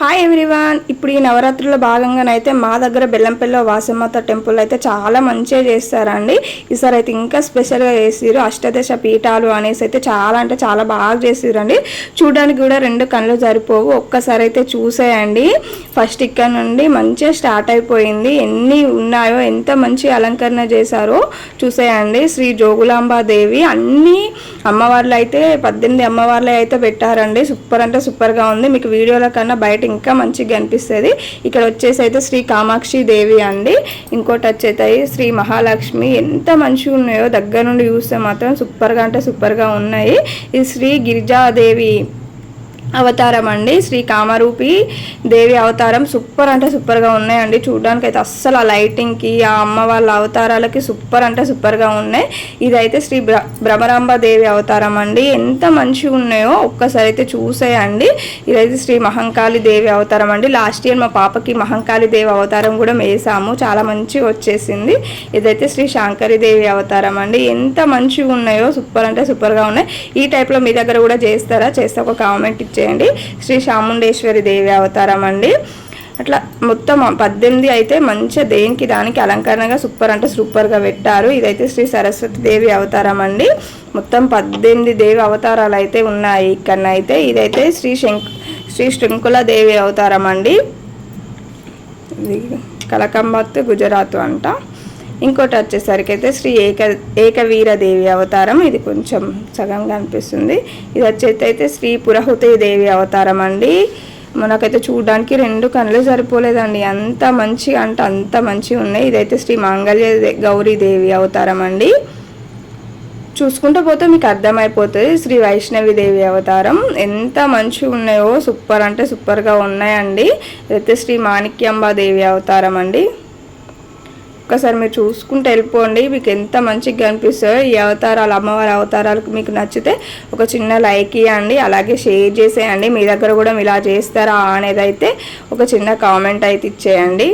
Hi everyone ఇప్పుడు ఈ నవరాత్రుల భాగంగానైతే మా దగ్గర బెల్లంపల్లిలో వాసమాత టెంపుల్ అయితే చాలా మంచిగా చేస్తారండి. ఈసారి అయితే ఇంకా స్పెషల్గా చేసిరు అష్టదశ పీఠాలు అనేసి అయితే చాలా అంటే చాలా బాగా చేసిరండి చూడడానికి కూడా రెండు కళ్ళు సరిపోవు. ఒక్కసారి అయితే చూసేయండి. ఫస్ట్ ఇక్కడ నుండి మంచిగా స్టార్ట్ అయిపోయింది. ఎన్ని ఉన్నాయో ఎంత మంచి అలంకరణ చేశారో చూసేయండి. శ్రీ జోగులాంబ దేవి అన్ని అమ్మవార్లు అయితే పద్దెనిమిది అమ్మవార్లు అయితే పెట్టారండి. సూపర్ అంటే సూపర్గా ఉంది. మీకు వీడియోల కన్నా బయట ఇంకా మంచిగా అనిపిస్తుంది. ఇక్కడ వచ్చేసి అయితే శ్రీ కామాక్షి దేవి అండి. ఇంకోటి వచ్చేసి శ్రీ మహాలక్ష్మి. ఎంత మంచిగా ఉన్నాయో దగ్గర నుండి చూస్తే మాత్రం సూపర్గా అంటే సూపర్గా ఉన్నాయి. ఇది శ్రీ గిరిజాదేవి. అవతారం అండి. శ్రీ కామరూపి దేవి అవతారం సూపర్ అంటే సూపర్గా ఉన్నాయండి. చూడడానికి అయితే అస్సలు ఆ లైటింగ్కి ఆ అమ్మ వాళ్ళ అవతారాలకి సూపర్ అంటే సూపర్గా ఉన్నాయి. ఇదైతే శ్రీ భ్ర భ్రమరాంబ దేవి అవతారం అండి. ఎంత మంచిగా ఉన్నాయో ఒక్కసారి అయితే చూసేయండి. ఇదైతే శ్రీ మహంకాళి దేవి అవతారం అండి. లాస్ట్ ఇయర్ మా పాపకి మహంకాళి దేవి అవతారం కూడా వేసాము చాలా మంచిగా వచ్చేసింది. ఇదైతే శ్రీ శాంకరి దేవి అవతారం అండి. ఎంత మంచిగా ఉన్నాయో సూపర్ అంటే సూపర్గా ఉన్నాయి. ఈ టైప్లో మీ దగ్గర కూడా చేస్తారా? చేస్తే ఒక కామెంట్ చేయండి. శ్రీ చాముండేశ్వరి దేవి అవతారం అండి. అట్లా మొత్తం పద్దెనిమిది అయితే మంచిగా దేనికి దానికి అలంకరణగా సూపర్ అంటే సూపర్గా పెట్టారు. ఇదైతే శ్రీ సరస్వతి దేవి అవతారం అండి. మొత్తం పద్దెనిమిది దేవి అవతారాలు అయితే ఉన్నాయి ఇక్కడనైతే. ఇదైతే శ్రీ శంక్ శ్రీ శృంకుల దేవి అవతారం అండి. కలకంబత్ గుజరాత్ అంట. ఇంకోటి వచ్చేసరికి అయితే శ్రీ ఏక ఏకవీర దేవి అవతారం. ఇది కొంచెం సగం కనిపిస్తుంది ఇది వచ్చేది అయితే శ్రీ పురహుతే దేవి అవతారం అండి. మనకైతే చూడడానికి రెండు కళ్ళు సరిపోలేదండి. అంత మంచిగా అంటే అంత మంచిగా ఉన్నాయి. ఇదైతే శ్రీ మాంగళ్య గౌరీదేవి గౌరీ దేవి అవతారం అండి. చూసుకుంటూ పోతే మీకు అర్థమైపోతుంది శ్రీ వైష్ణవి దేవి అవతారం. ఎంత మంచిగా ఉన్నాయో సూపర్ అంటే సూపర్గా ఉన్నాయండి. ఇదైతే శ్రీ మాణిక్యాంబ దేవి అవతారం అండి. ఒక్కసారి మీరు చూసుకుంటూ వెళ్ళిపోండి. మీకు ఎంత మంచిగా కనిపిస్తాయో ఈ అవతారాలు అమ్మవారి అవతారాలకు మీకు నచ్చితే ఒక చిన్న లైక్ ఇవ్వండి. అలాగే షేర్ చేసేయండి. మీ దగ్గర కూడా ఇలా చేస్తారా అనేది అయితే ఒక చిన్న కామెంట్ అయితే ఇచ్చేయండి.